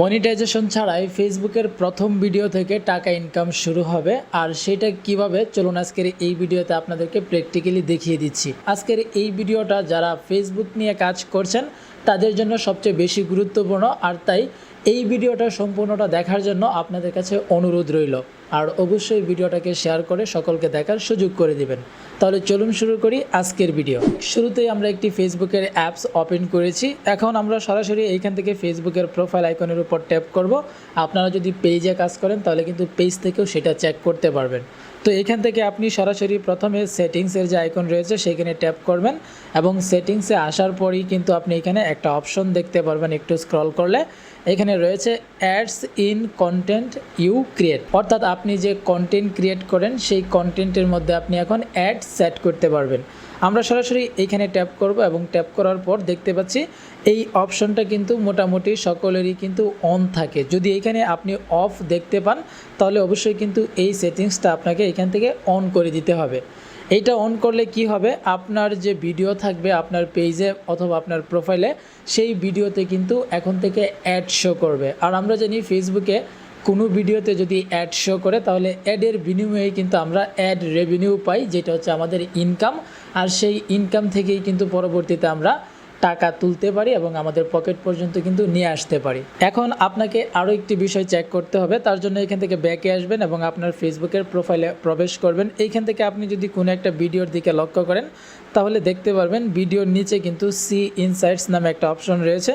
Monetization ছাড়াই ফেসবুকের প্রথম ভিডিও থেকে টাকা ইনকাম শুরু হবে। আর সেটা কীভাবে? চলুন আজকের এই ভিডিওতে আপনাদেরকে প্র্যাকটিক্যালি দেখিয়ে দিচ্ছি। আজকের এই ভিডিওটা যারা ফেসবুক নিয়ে কাজ করছেন তাদের জন্য সবচেয়ে বেশি গুরুত্বপূর্ণ। আর তাই এই ভিডিওটা সম্পূর্ণটা দেখার জন্য আপনাদের কাছে অনুরোধ রইল। আর অবশ্যই ভিডিওটাকে শেয়ার করে সকলকে দেখার সুযোগ করে দিবেন। তাহলে চলুন শুরু করি আজকের ভিডিও। শুরুতেই আমরা একটি ফেসবুকের অ্যাপস ওপেন করেছি। এখন আমরা সরাসরি এইখান থেকে ফেসবুকের প্রোফাইল আইকনের উপর ট্যাপ করব। আপনারা যদি পেজে কাজ করেন, তাহলে কিন্তু পেজ থেকেও সেটা চেক করতে পারবেন। তো এখান থেকে আপনি সরাসরি প্রথমে সেটিংসের যে আইকন রয়েছে, সেখানে ট্যাপ করবেন এবং সেটিংসে আসার পরই কিন্তু আপনি এখানে একটা অপশন দেখতে পারবেন, একটু স্ক্রল করলে। এখানে রয়েছে ads in content you create. অর্থাৎ আপনি যে কন্টেন্ট ক্রিয়েট করেন, সেই কন্টেন্টের মধ্যে আপনি এখন অ্যাড সেট করতে পারবেন। আমরা সরাসরি এইখানে ট্যাপ করব এবং ট্যাপ করার পর দেখতে পাচ্ছি এই অপশনটা কিন্তু মোটামুটি সকলেরই কিন্তু অন থাকে। যদি এখানে আপনি অফ দেখতে পান, তাহলে অবশ্যই কিন্তু এই সেটিংসটা আপনাকে এখান থেকে অন করে দিতে হবে। এইটা অন করলে কি হবে? আপনার যে ভিডিও থাকবে আপনার পেজে অথবা আপনার প্রোফাইলে সেই ভিডিওতে কিন্তু এখন থেকে অ্যাড শো করবে। আর আমরা জানি ফেসবুকে কোনো ভিডিওতে যদি অ্যাড শো করে, তাহলে অ্যাডের বিনিময়ে কিন্তু আমরা অ্যাড রেভিনিউ পাই, যেটা হচ্ছে আমাদের ইনকাম আর সেই ইনকাম থেকেই কিন্তু পরবর্তীতে আমরা টাকা তুলতে পারি এবং আমাদের পকেট পর্যন্ত কিন্তু নিয়ে আসতে পারি। এখন আপনাকে আরও একটি বিষয় চেক করতে হবে, তার জন্য এখান থেকে ব্যাকে আসবেন এবং আপনার ফেসবুকের প্রোফাইলে প্রবেশ করবেন। এইখান থেকে আপনি যদি কোনো একটা ভিডিওর দিকে লক্ষ্য করেন, তাহলে দেখতে পারবেন, ভিডিওর নিচে কিন্তু সি ইনসাইটস নামে একটা অপশন রয়েছে,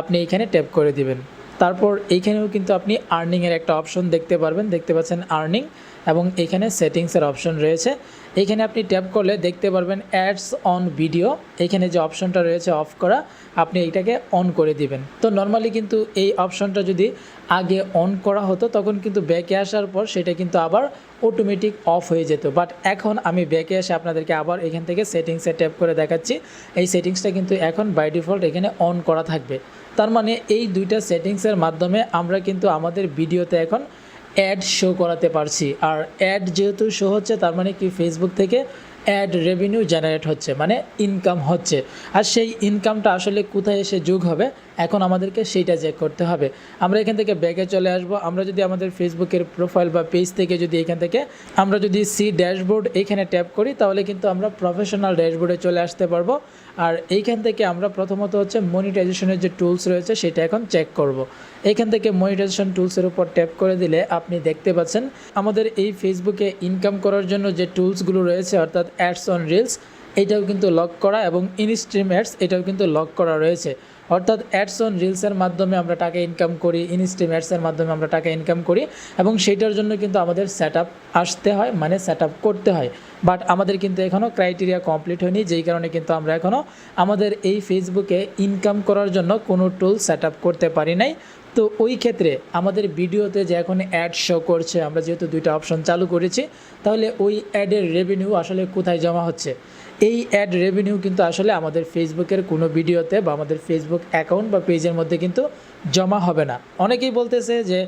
আপনি এখানে ট্যাপ করে দিবেন। তারপর এইখানেও কিন্তু আপনি আর্নিংয়ের একটা অপশন দেখতে পারবেন, দেখতে পাচ্ছেন আর্নিং এবং এখানে সেটিংসের অপশন রয়েছে। এখানে আপনি ট্যাপ করলে দেখতে পারবেন অ্যাডস অন ভিডিও এখানে যে অপশনটা রয়েছে অফ করা, আপনি এইটাকে অন করে দিবেন। তো নর্মালি কিন্তু এই অপশনটা যদি আগে অন করা হতো, তখন কিন্তু ব্যাকে আসার পর সেটা কিন্তু আবার অটোমেটিক অফ হয়ে যেত। বাট এখন আমি ব্যাকে এসে আপনাদেরকে আবার এখান থেকে সেটিংসে ট্যাপ করে দেখাচ্ছি। এই সেটিংসটা কিন্তু এখন বাই ডিফল্ট এখানে অন করা থাকবে। তার মানে এই দুইটা সেটিংসের মাধ্যমে আমরা কিন্তু আমাদের ভিডিওতে এখন অ্যাড শো করাতে পারছি। আর অ্যাড যেহেতু শো হচ্ছে, তার মানে কি ফেসবুক থেকে অ্যাড রেভিনিউ জেনারেট হচ্ছে মানে ইনকাম হচ্ছে। আর সেই ইনকামটা আসলে কোথায় এসে যোগ হবে এখন আমাদেরকে সেইটা চেক করতে হবে। আমরা এখান থেকে ব্যাগে চলে আসব। আমরা যদি আমাদের ফেসবুকের প্রোফাইল বা পেজ থেকে যদি এখান থেকে আমরা যদি সি ড্যাশবোর্ড এখানে ট্যাপ করি, তাহলে কিন্তু আমরা প্রফেশনাল ড্যাশবোর্ডে চলে আসতে পারব। আর এইখান থেকে আমরা প্রথমত হচ্ছে মনিটাইজেশনের যে টুলস রয়েছে, সেটা এখন চেক করব। এখান থেকে মনিটাইজেশন টুলসের উপর ট্যাপ করে দিলে আপনি দেখতে পাচ্ছেন, আমাদের এই ফেসবুকে ইনকাম করার জন্য যে টুলসগুলো রয়েছে, অর্থাৎ অ্যাডস অন রিলস এটাও কিন্তু লক করা এবং ইনস্ট্রিম অ্যাডস এটাও কিন্তু লক করা রয়েছে। অর্থাৎ অ্যাডস অন রিলসের মাধ্যমে আমরা টাকা ইনকাম করি ইনস্ট্রিম অ্যাডসের মাধ্যমে আমরা টাকা ইনকাম করি এবং সেইটার জন্য কিন্তু আমাদের সেট আসতে হয় মানে সেট করতে হয়। বাট আমাদের কিন্তু এখনও ক্রাইটেরিয়া কমপ্লিট হয়নি, যেই কারণে কিন্তু আমরা এখনও আমাদের এই ফেসবুকে ইনকাম করার জন্য কোনো টুল সেট করতে পারি নাই। তো ওই ক্ষেত্রে আমাদের ভিডিওতে যে এখন অ্যাড শো করছে, আমরা যেহেতু দুইটা অপশন চালু করেছি, তাহলে ওই অ্যাডের রেভিনিউ আসলে কোথায় জমা হচ্ছে? এই অ্যাড রেভিনিউ কিন্তু আসলে আমাদের ফেসবুকের কোনো ভিডিওতে বা আমাদের ফেসবুক অ্যাকাউন্ট বা পেজের মধ্যে কিন্তু জমা হবে না। অনেকেই বলতেছে যে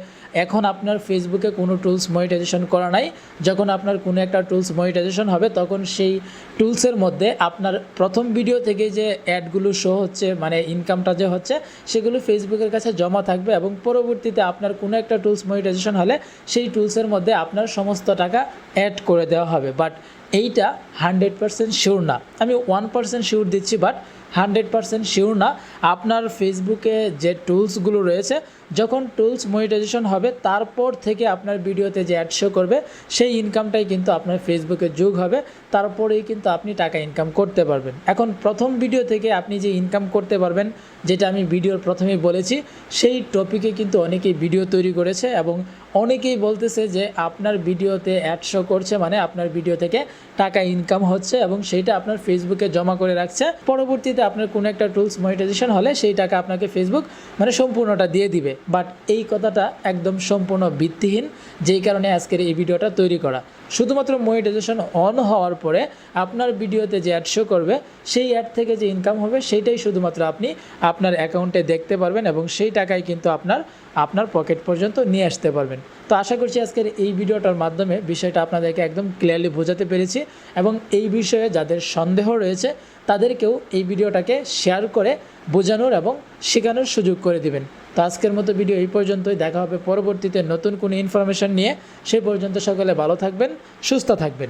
এখন আপনার ফেসবুকে কোনো টুলস মনিটাইজেশন করা নাই। যখন আপনার কোনো একটা টুলস মনিটাইজেশন হবে, তখন সেই টুলসের মধ্যে আপনার প্রথম ভিডিও থেকে যে অ্যাডগুলো শো হচ্ছে মানে ইনকামটা যে হচ্ছে, সেগুলো ফেসবুকের কাছে জমা থাকবে এবং পরবর্তীতে আপনার কোনো একটা টুলস মনিটাইজেশন হলে সেই টুলসের মধ্যে আপনার সমস্ত টাকা অ্যাড করে দেওয়া হবে। বাট এইটা হান্ড্রেড পারসেন্ট শিওর না। আমি ওয়ান পারসেন্ট শিওর দিচ্ছি, বাট হান্ড্রেড পারসেন্ট শিওর না। আপনার ফেসবুকে যে টুলসগুলো রয়েছে, যখন টুলস মনিটাইজেশন হবে, তারপর থেকে আপনার ভিডিওতে যে অ্যাড শো করবে, সেই ইনকামটাই কিন্তু আপনার ফেসবুকে যোগ হবে। তারপরেই কিন্তু আপনি টাকা ইনকাম করতে পারবেন। এখন প্রথম ভিডিও থেকে আপনি যে ইনকাম করতে পারবেন, যেটা আমি ভিডিওর প্রথমেই বলেছি, সেই টপিকে কিন্তু অনেকেই ভিডিও তৈরি করেছে এবং অনেকেই বলতেছে যে আপনার ভিডিওতে অ্যাড শো করছে মানে আপনার ভিডিও থেকে টাকা ইনকাম হচ্ছে এবং সেইটা আপনার ফেসবুকে জমা করে রাখছে। পরবর্তীতে আপনার কোনো একটা টুলস মনিটাইজেশন হলে সেই টাকা আপনাকে ফেসবুক মানে সম্পূর্ণটা দিয়ে দিবে। বাট এই কথাটা একদম সম্পূর্ণ ভিত্তিহীন, যেই কারণে আজকের এই ভিডিওটা তৈরি করা। শুধুমাত্র মনিটাইজেশন অন হওয়ার পরে আপনার ভিডিওতে যে অ্যাড শো করবে, সেই অ্যাড থেকে যে ইনকাম হবে, সেইটাই শুধুমাত্র আপনি আপনার অ্যাকাউন্টে দেখতে পারবেন এবং সেই টাকায় কিন্তু আপনার আপনার পকেট পর্যন্ত নিয়ে আসতে পারবেন। তো আশা করছি আজকের এই ভিডিওটার মাধ্যমে বিষয়টা আপনাদেরকে একদম ক্লিয়ারলি বোঝাতে পেরেছি এবং এই বিষয়ে যাদের সন্দেহ রয়েছে তাদেরকেও এই ভিডিওটাকে শেয়ার করে বোঝানোর এবং শেখানোর সুযোগ করে দিবেন। তো আজকের মতো ভিডিও এই পর্যন্তই। দেখা হবে পরবর্তীতে নতুন কোনো ইনফরমেশন নিয়ে। সে পর্যন্ত সকলে ভালো থাকবেন, সুস্থ থাকবেন।